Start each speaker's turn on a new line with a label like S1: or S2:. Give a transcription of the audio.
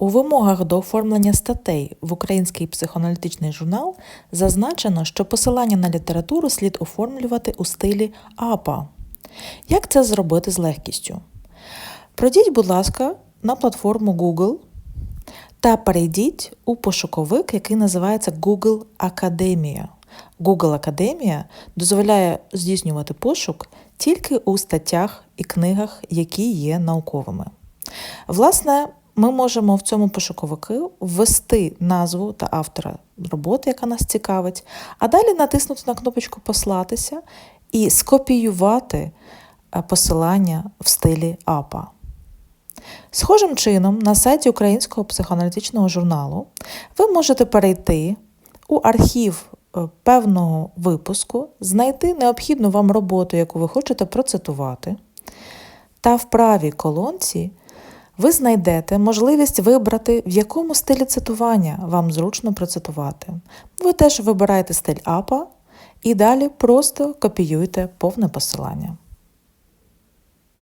S1: У вимогах до оформлення статей в Український психоаналітичний журнал зазначено, що посилання на літературу слід оформлювати у стилі АПА. Як це зробити з легкістю? Пройдіть, будь ласка, на платформу Google та перейдіть у пошуковик, який називається Google Академія. Google Академія дозволяє здійснювати пошук тільки у статтях і книгах, які є науковими. Власне, ми можемо в цьому пошуковику ввести назву та автора роботи, яка нас цікавить, а далі натиснути на кнопочку Послатися і скопіювати е, посилання в стилі АПА. Схожим чином, на сайті Українського психоаналітичного журналу ви можете перейти у архів е, певного випуску, знайти необхідну вам роботу, яку ви хочете процитувати, та в правій колонці ви знайдете можливість вибрати, в якому стилі цитування вам зручно процитувати. Ви теж вибираєте стиль АПА і далі просто копіюєте повне посилання.